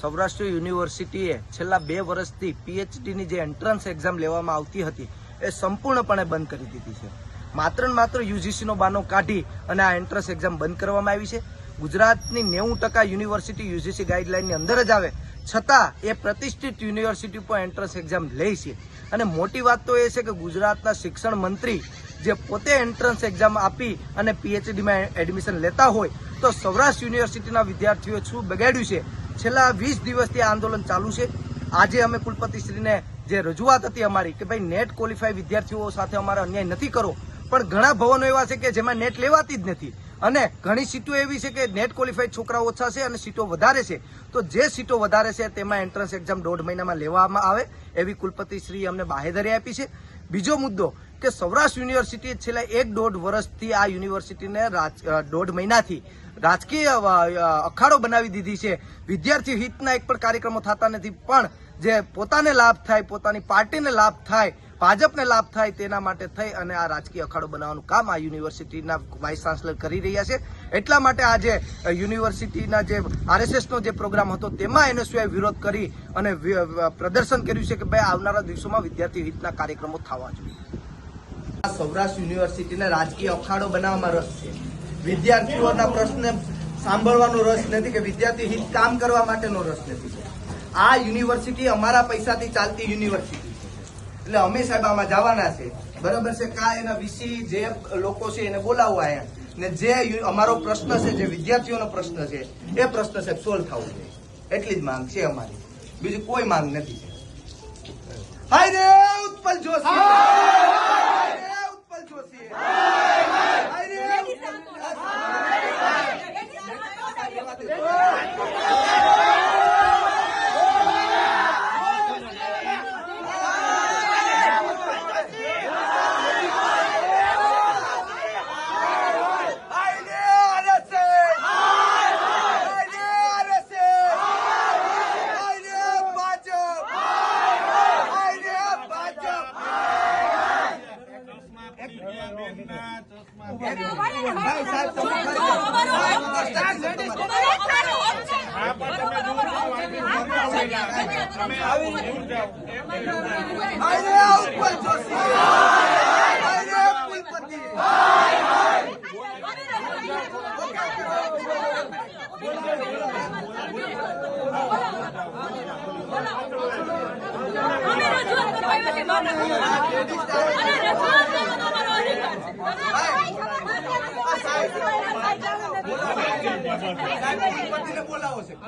સૌરાષ્ટ્ર યુનિવર્સિટીએ છેલ્લા બે વર્ષથી પીએચડીની જે એન્ટ્રન્સ એક્ઝામ લેવામાં આવતી હતી, એ સંપૂર્ણપણે બંધ કરી દીધી છે. માત્ર ને માત્ર યુજીસીનો બાનો કાઢી અને આ એન્ટ્રન્સ એક્ઝામ બંધ કરવામાં આવી છે. ગુજરાતની નેવું ટકા યુનિવર્સિટી યુજીસી ગાઈડલાઇનની અંદર જ આવે, છતાં એ પ્રતિષ્ઠિત યુનિવર્સિટી પર એન્ટ્રન્સ એક્ઝામ લે છે. અને મોટી વાત તો એ છે કે ગુજરાતના શિક્ષણ મંત્રી જે પોતે એન્ટ્રન્સ એક્ઝામ આપી અને પીએચડીમાં એડમિશન લેતા હોય, તો સૌરાષ્ટ્ર યુનિવર્સિટીના વિદ્યાર્થીઓએ શું બગાડ્યું છે. છેલ્લા વીસ દિવસથી આંદોલન ચાલુ છે. આજે અમે કુલપતિશ્રીને જે રજૂઆત હતી અમારી કે ભાઈ નેટ ક્વોલિફાય વિદ્યાર્થીઓ સાથે અમારે અન્યાય નથી કરવો પણ ઘણા ભવનો એવા છે કે જેમાં નેટ લેવાતી જ નથી. અને ઘણી સીટો એવી છે કે નેટ ક્વોલિફાઈડ છોકરાઓ ઓછા છે અને સીટો વધારે છે. તો જે સીટો વધારે છે તેમાં એન્ટ્રન્સ એક્ઝામ દોઢ મહિનામાં લેવામાં આવે, એવી કુલપતિશ્રીએ અમને બાહેધરી આપી છે. બીજો મુદ્દો કે સૌરાષ્ટ્ર યુનિવર્સિટી છેલ્લા એક દોઢ વર્ષથી આ યુનિવર્સિટીને દોઢ મહિનાથી રાજકીય અખાડો બનાવી દીધી છે. વિદ્યાર્થી હિતના એક પણ કાર્યક્રમો થતા નથી, પણ જે પોતાને લાભ થાય, પોતાની પાર્ટીને લાભ થાય, ભાજપને લાભ થાય તેના માટે થઈ અને આ રાજકીય અખાડો બનાવવાનું કામ આ યુનિવર્સિટીના વાઇસ ચાન્સલર કરી રહ્યા છે. એટલા માટે આજે યુનિવર્સિટીના જે આરએસએસનો જે પ્રોગ્રામ હતો તેમાં એનએસયુએ વિરોધ કરી અને પ્રદર્શન કર્યું છે કે ભાઈ આવનારા દિવસોમાં વિદ્યાર્થી હિતના કાર્યક્રમો થવા જોઈએ. સૌરાષ્ટ્ર યુનિવર્સિટીને રાજકીય અખાડો બનાવવામાં રસ છે. વિદ્યાર્થીઓના પ્રશ્ન સાંભળવાનો રસ નથી કે વિદ્યાર્થી હિત કામ કરવા માટેનો રસ નથી. આ યુનિવર્સિટી અમારા પૈસાથી ચાલતી યુનિવર્સિટી એટલે અમે સાહેબ આમાં જવાના છે. બરાબર છે, કા એના વિશે જે લોકો છે એને બોલાવવા અહીંયા ને જે અમારો પ્રશ્ન છે, જે વિદ્યાર્થીઓનો પ્રશ્ન છે, એ પ્રશ્ન સાહેબ સોલ્વ થવો જોઈએ એટલી જ માંગ છે અમારી. બીજી કોઈ માંગ નથી. હાય અમે રજૂઆત કરવા માટે માતા અને રજૂઆત છે